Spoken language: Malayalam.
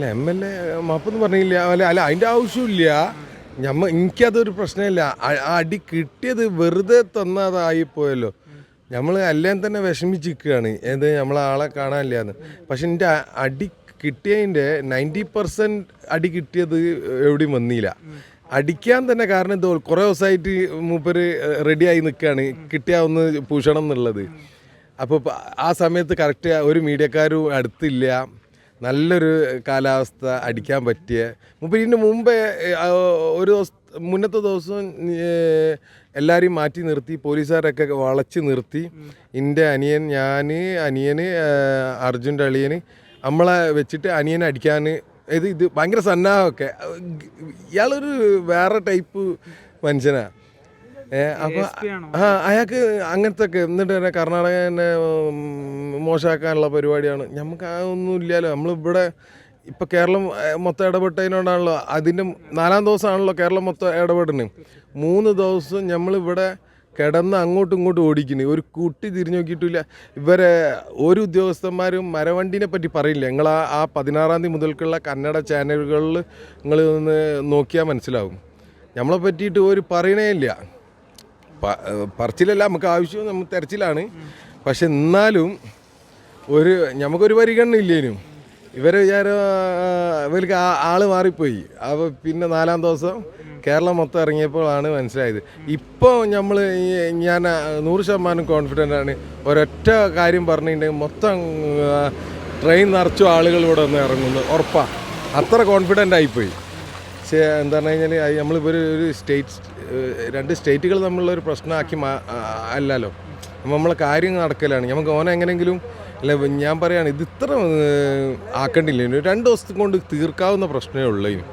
അല്ല എം എൽ എ മാപ്പെന്ന് പറഞ്ഞില്ല. അല്ല അല്ല അതിന്റെ ആവശ്യമില്ല. ഞമ്മ എനിക്കതൊരു പ്രശ്നമില്ല. അടി കിട്ടിയത് വെറുതെ തന്നതായി പോയല്ലോ. നമ്മൾ എല്ലാം തന്നെ വിഷമിച്ചിരിക്കുകയാണ്. ഏത് നമ്മളെ ആളെ കാണാനില്ലാന്ന്. പക്ഷെ എന്റെ അടി കിട്ടിയതിന്റെ നയന്റി പെർസെന്റ് അടി കിട്ടിയത് എവിടെയും വന്നില്ല. അടിക്കാൻ തന്നെ കാരണം എന്തോ കുറേ ദിവസമായിട്ട് മൂപ്പര് റെഡിയായി നിൽക്കുകയാണ്. കിട്ടിയ ഒന്ന് പൂഷണം എന്നുള്ളത്. അപ്പോൾ ആ സമയത്ത് കറക്റ്റ് ഒരു മീഡിയക്കാരും അടുത്തില്ല. നല്ലൊരു കാലാവസ്ഥ അടിക്കാൻ പറ്റിയ ഇതിന് മുമ്പേ ഒരു ദിവസം മുന്നത്തെ ദിവസം എല്ലാവരെയും മാറ്റി നിർത്തി പോലീസുകാരൊക്കെ വളച്ച് നിർത്തി. എന്റെ അനിയൻ ഞാൻ അനിയന് അർജുന്റെ അളിയന് നമ്മളെ വെച്ചിട്ട് അനിയനെ അടിക്കാൻ ഇത് ഇത് ഭയങ്കര സന്നാഹമൊക്കെ. ഇയാളൊരു വേറെ ടൈപ്പ് മനുഷ്യനാണ് അപ്പോൾ ആ അയാൾക്ക് അങ്ങനത്തെ ഒക്കെ എന്നിട്ട് തന്നെ കർണാടക തന്നെ ഉം, മോശമാക്കാനുള്ള പരിപാടിയാണ്. നമുക്ക് ആ ഒന്നും ഇല്ലല്ലോ നമ്മളിവിടെ ഇപ്പം കേരളം മൊത്തം ഇടപെട്ടതിനോടാണല്ലോ. അതിന്റെ നാലാം ദിവസമാണല്ലോ കേരളം മൊത്തം ഇടപെടുന്നത് മൂന്ന് ദിവസം നമ്മളിവിടെ കിടന്ന് അങ്ങോട്ടും ഇങ്ങോട്ടും ഓടിക്കുന്നു ഒരു കുട്ടി തിരിഞ്ഞു നോക്കിയിട്ടില്ല. ഇവരെ ഒരു ഉദ്യോഗസ്ഥന്മാരും മരവണ്ടിനെ പറ്റി പറയില്ല. നിങ്ങൾ ആ ആ പതിനാറാം തീയതി മുതൽക്കുള്ള കന്നഡ ചാനലുകളിൽ നിങ്ങൾ ഒന്ന് നോക്കിയാൽ മനസ്സിലാവും. നമ്മളെ പറ്റിയിട്ട് ഒരു പറയണേ ഇല്ല. പറച്ചിലല്ല നമുക്ക് ആവശ്യം നമ്മൾ തെരച്ചിലാണ്. പക്ഷെ എന്നാലും ഒരു നമുക്കൊരു പരിഗണന ഇല്ലേനും ഇവരെ വിചാരം ഇവർക്ക് ആ ആൾ മാറിപ്പോയി. അപ്പോൾ പിന്നെ നാലാം ദിവസം കേരളം മൊത്തം ഇറങ്ങിയപ്പോഴാണ് മനസ്സിലായത്. ഇപ്പോൾ നമ്മൾ ഞാൻ നൂറ് ശതമാനം കോൺഫിഡന്റ് ആണ്. ഒരൊറ്റ കാര്യം പറഞ്ഞിട്ടുണ്ടെങ്കിൽ മൊത്തം ട്രെയിൻ നിറച്ചു ആളുകൾ ഇവിടെ ഒന്ന് ഇറങ്ങുന്നു. ഉറപ്പാണ് അത്ര കോൺഫിഡന്റ് ആയിപ്പോയി. പക്ഷേ എന്താ പറഞ്ഞു കഴിഞ്ഞാൽ നമ്മളിപ്പോൾ ഒരു ഒരു സ്റ്റേറ്റ് രണ്ട് സ്റ്റേറ്റുകൾ തമ്മിലുള്ള ഒരു പ്രശ്നമാക്കി മാ അല്ലല്ലോ. നമ്മളെ കാര്യം നടക്കലാണ്. നമുക്ക് ഓനെ എങ്ങനെയെങ്കിലും അല്ല ഞാൻ പറയുകയാണ് ഇത് ഇത്ര ആക്കേണ്ടില്ല? രണ്ട് ദിവസത്തെ കൊണ്ട് തീർക്കാവുന്ന പ്രശ്നമേ ഉള്ളൂ ഇനി.